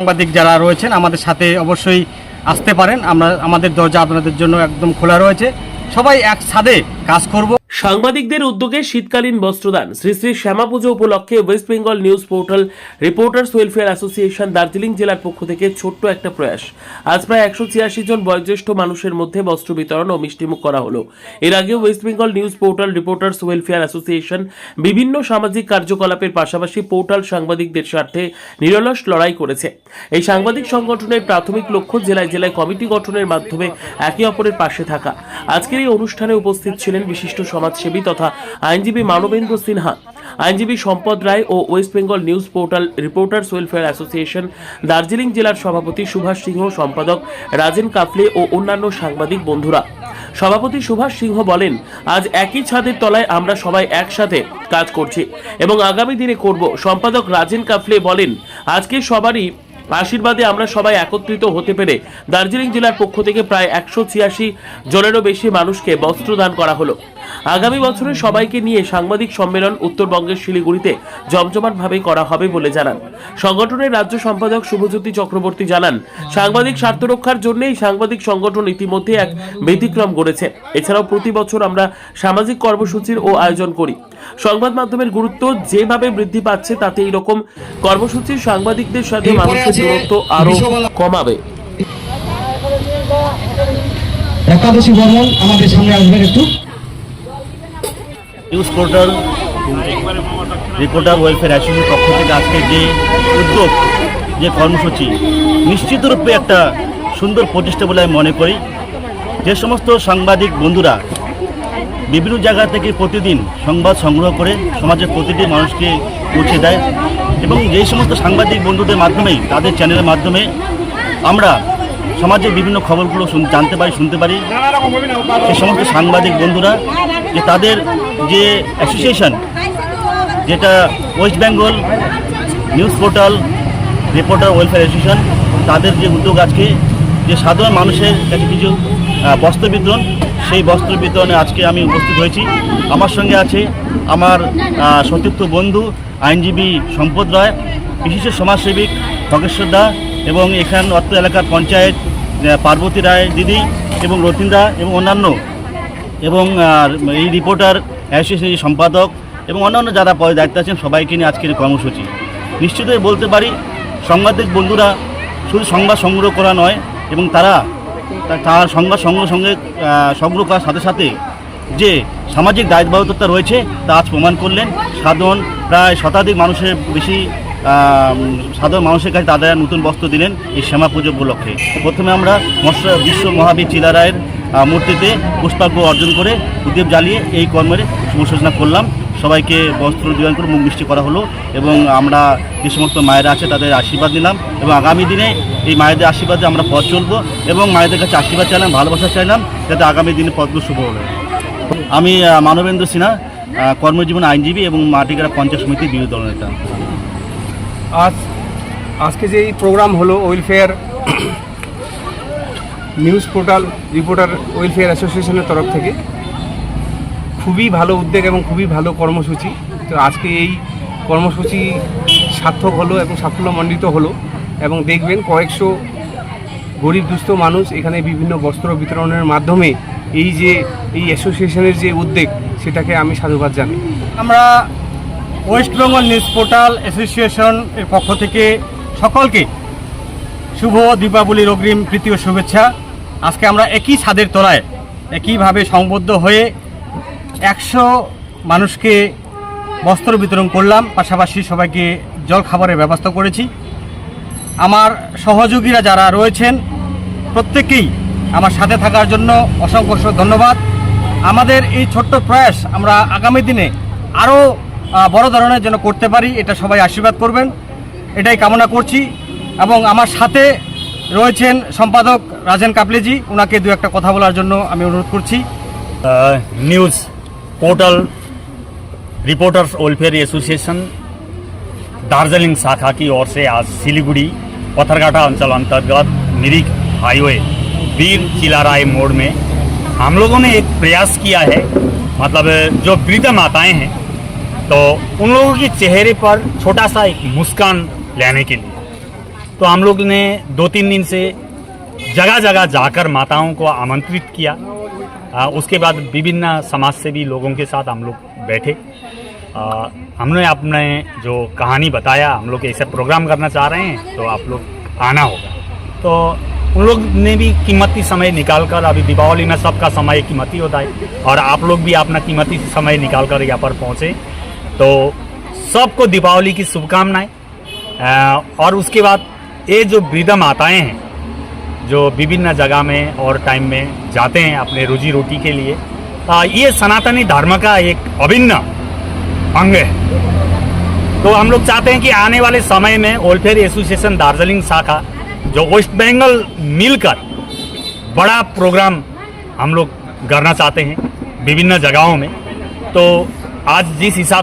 সাংবাদিক যারা রয়েছেন, আমাদের সাথে অবশ্যই আসতে পারেন। আমরা, আমাদের দরজা আপনাদের জন্য একদম খোলা রয়েছে। সবাই এক সাথে কাজ করব। সাংবাদিকদের উদ্যোগে শীতকালীন বস্ত্রদান। শ্রী শ্রী শ্যামা পুজো উপলক্ষে west Bengal news portal, reporters welfare association Darjeeling জেলার পক্ষ থেকে ছোট্ট একটা প্রয়াস। আজ প্রায় একশো ছিয়াশি জন বয়োজ্যেষ্ঠ মানুষের মধ্যে বস্ত্র বিতরণ ও মিষ্টিমুখ করা হলো। এর আগে west Bengal news portal, reporters welfare association বিভিন্ন সামাজিক কার্যকলাপের পাশাপাশি পোর্টাল সাংবাদিকদের স্বার্থে নিরলস লড়াই করেছে। এই সাংবাদিক সংগঠনের প্রাথমিক লক্ষ্য জেলায় জেলায় কমিটি গঠনের মাধ্যমে একে অপরের পাশে থাকা। আজকের এই অনুষ্ঠানে উপস্থিত ছিলেন বিশিষ্ট সমাজসেবী তথা আইনজীবী মানবেন্দ্র সিনহা। আইনজীবী সম্পদ রায় ও west Bengal news portal reporters welfare association, Darjeeling জেলার সভাপতি সুভাষ সিংহ, সম্পাদক রাজেন কাফলে ও অন্যান্য সাংবাদিক বন্ধুরা। সভাপতি সুভাষ সিংহ বলেন, আজ একই ছাদের তলায় আমরা সবাই একসাথে কাজ করছি এবং আগামী দিনে করব। সম্পাদক রাজেন কাফলে বলেন, আজকে সবারই আশীর্বাদে আমরা সবাই একত্রিত হতে পেরে দার্জিলিং জেলার পক্ষ থেকে প্রায় একশো ছিয়াশি জনেরও বেশি মানুষকে বস্ত্র দান করা হলো। আগামী বছরে সবাইকে নিয়ে সাংবাদিক সম্মেলন উত্তরবঙ্গের শিলিগুড়িতে জমজমাটভাবে করা হবে বলে জানান। সংগঠনের রাজ্য সম্পাদক শুভজ্যোতি চক্রবর্তী জানান সাংবাদিক স্বার্থ রক্ষার জন্য এই সাংবাদিক সংগঠন ইতিমধ্যে এক ব্যতিক্রম গড়েছে। এছাড়াও প্রতি বছর আমরা সামাজিক কর্মসূচির ও আয়োজন করি। সংবাদ মাধ্যমের গুরুত্ব যেভাবে বৃদ্ধি পাচ্ছে তাতে এইরকম কর্মসূচি সাংবাদিকদের সাথে মানুষের দূরত্ব আরও কমাবে। একাদশী বর্মন আমাদের সামনে আসবেন একটু। নিউজ পোর্টাল, রিপোর্টার ওয়েলফেয়ার অ্যাসোসিয়েশনের পক্ষ থেকে আজকে যে উদ্যোগ, যে কর্মসূচি নিশ্চিতরূপে একটা সুন্দর প্রচেষ্টা বলে আমি মনে করি। যে সমস্ত সাংবাদিক বন্ধুরা বিভিন্ন জায়গা থেকে প্রতিদিন সংবাদ সংগ্রহ করে সমাজের প্রতিটি মানুষকে পৌঁছে দেয় এবং যেই সমস্ত সাংবাদিক বন্ধুদের মাধ্যমেই, তাদের চ্যানেলের মাধ্যমে আমরা সমাজের বিভিন্ন খবরগুলো জানতে পারি, শুনতে পারি। সে সমস্ত সাংবাদিক বন্ধুরা যে তাদের যে অ্যাসোসিয়েশন যেটা west Bengal news portal reporter welfare association তাদের যে উদ্যোগ আজকে, যে সাধারণ মানুষের কাছে কিছু বস্ত্র বিতরণ, সেই বস্ত্র বিতরণে আজকে আমি উপস্থিত হয়েছি। আমার সঙ্গে আছে আমার সতীর্থ বন্ধু, আইনজীবী সম্পদ রায়, বিশিষ্ট সমাজসেবিক খগেশ্বর দা এবং এখান অত্র এলাকার পঞ্চায়েত পার্বতী রায় দিদি এবং রতিন দা এবং অন্যান্য এবং এই রিপোর্টার অ্যাসোসিয়েশনের সম্পাদক এবং অন্যান্য যারা পদে দায়িত্ব আছেন সবাইকে নিয়ে আজকের কর্মসূচি। নিশ্চিতই বলতে পারি, সাংবাদিক বন্ধুরা শুধু সংবাদ সংগ্রহ করা নয় এবং তারা তার সংবাদ সংগ্রহ সঙ্গে সংগ্রহ করার সাথে সাথে যে সামাজিক দায়িত্ববাহতা রয়েছে তা আজ প্রমাণ করলেন। সাধারণ প্রায় শতাধিক মানুষের বেশি সাধারণ মানুষের কাছে তাদের নতুন বস্ত্র দিলেন এই শ্যামা পুজো উপলক্ষে। প্রথমে আমরা মৎস্য বিশ্ব মহাবীর চিলারায়ের মূর্তিতে পুষ্পার্ঘ অর্জন করে উদ্দীপ জ্বালিয়ে এই কর্মের সূচনা করলাম। সবাইকে বস্ত্র দিদান করে মুখ মিষ্টি করা হলো এবং আমরা যে সমস্ত মায়েরা আছে তাদের আশীর্বাদ নিলাম এবং আগামী দিনে এই মায়েদের আশীর্বাদে আমরা পথ চলবো এবং মায়েদের কাছে আশীর্বাদ চাইলাম, ভালোবাসা চাইলাম যাতে আগামী দিনে পথগুলো শুভ হবে। আমি মানবেন্দ্র সিনহা কর্মজীবন আইনজীবী এবং মাটিগ্রা পঞ্চায়েত সমিতির বিরোধী দলনেতা। আজ, আজকে যে এই প্রোগ্রাম হলো welfare news portal reporter welfare অ্যাসোসিয়েশনের তরফ থেকে, খুবই ভালো উদ্যোগ এবং খুবই ভালো কর্মসূচি। তো আজকে এই কর্মসূচি সার্থক হলো এবং সাফল্যমণ্ডিত হলো এবং দেখবেন কয়েকশো গরিব দুস্থ মানুষ এখানে বিভিন্ন বস্ত্র বিতরণের মাধ্যমে এই যে, এই অ্যাসোসিয়েশনের যে উদ্যোগ, সেটাকে আমি সাধুবাদ জানাই। আমরা west Bengal news portal association এর পক্ষ থেকে সকলকে শুভ দীপাবলির অগ্রিম তৃতীয় শুভেচ্ছা। আজকে আমরা একই ছাদের তলায় একইভাবে সংবদ্ধ হয়ে একশো মানুষকে বস্ত্র বিতরণ করলাম। পাশাপাশি সবাইকে জল খাবারের ব্যবস্থা করেছি। আমার সহযোগীরা যারা রয়েছেন প্রত্যেকেই আমার সাথে থাকার জন্য অসংখ্য ধন্যবাদ। আমাদের এই ছোট্ট প্রয়াস আমরা আগামী দিনে আরও বড় ধরনের যেন করতে পারি এটা সবাই আশীর্বাদ করবেন এটাই কামনা করছি এবং আমার সাথে রয়েছেন সম্পাদক রাজেন কাপলেজি ওনাকে দু একটা কথা বলার জন্য আমি অনুরোধ করছি news portal reporters welfare association Darjeeling शाखा की ओर से आज सिलीगुड़ी पथरघाटा अंचल अंतर्गत मिरिक हाईवे वीर चिलाराय मोड़ में हम लोगों ने एक प्रयास किया है मतलब जो वृद्ध माताएं हैं तो उन लोगों के चेहरे पर छोटा सा एक मुस्कान लाने के लिए। तो हम लोग ने दो तीन दिन से जगह जगह जाकर माताओं को आमंत्रित किया। आ, उसके बाद विभिन्न समाज सेवी लोगों के साथ हम लोग बैठे। आ, हमने अपने जो कहानी बताया हम लोग ऐसे प्रोग्राम करना चाह रहे हैं तो आप लोग आना होगा। तो उन लोग ने भी कीमती समय निकाल कर अभी दीपावली में सबका समय कीमती होता है और आप लोग भी अपना कीमती समय निकाल कर यहाँ पर पहुँचे। तो सबको दीपावली की शुभकामनाएँ। और उसके बाद ये जो वृद्ध माताएँ हैं जो विभिन्न जगह में और टाइम में जाते हैं अपने रोजी रोटी के लिए आ, ये सनातनी धर्म का एक अभिन्न अंग है। तो हम लोग चाहते हैं कि आने वाले समय में ओलफेयर एसोसिएशन दार्जिलिंग शाखा जो वेस्ट बंगाल मिलकर बड़ा प्रोग्राम हम लोग करना चाहते हैं विभिन्न जगहों में। तो आज जिस हिसाब